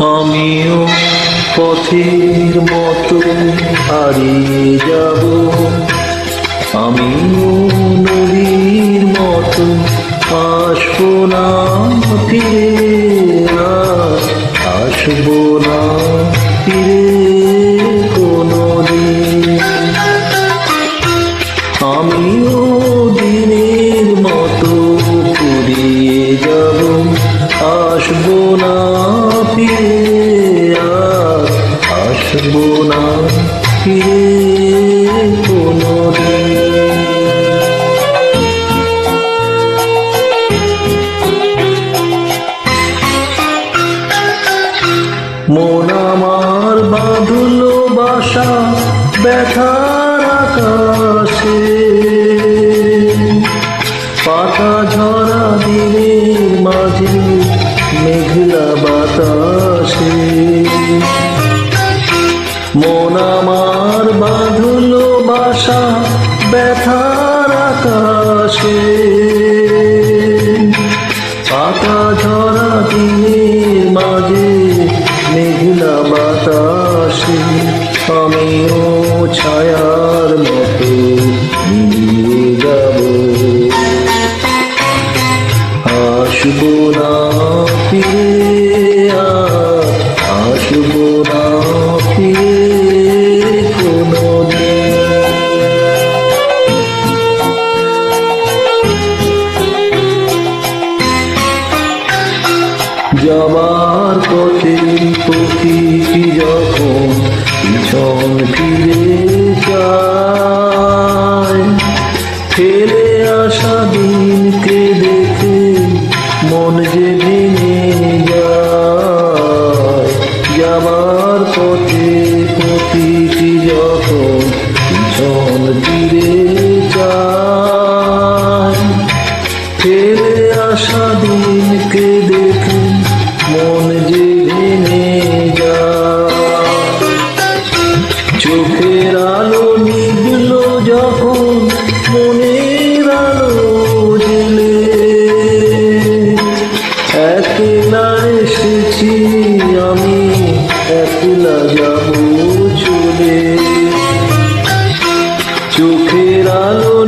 আমিও পথের মতো হারিয়ে যাব। আমিও ফিরে কোনো মন আমার বাঁধলো বাসা ব্যথার আকাশে পাতা ঝরা দিনের মাঝে মেঘলা বাতাসে। মন আমার বাঁধলো বাসা ব্যথার আকাশে। পাতা ঝরা দিনের মাঝে মেঘলা বাতাসে, আমিও ছায়ার মতো যাব। আসব না যাবার পথে প্রকৃতি যখন পিছন ফিরে যায় ফেলে আসা দিন দেখে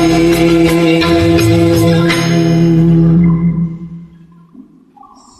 Yeah.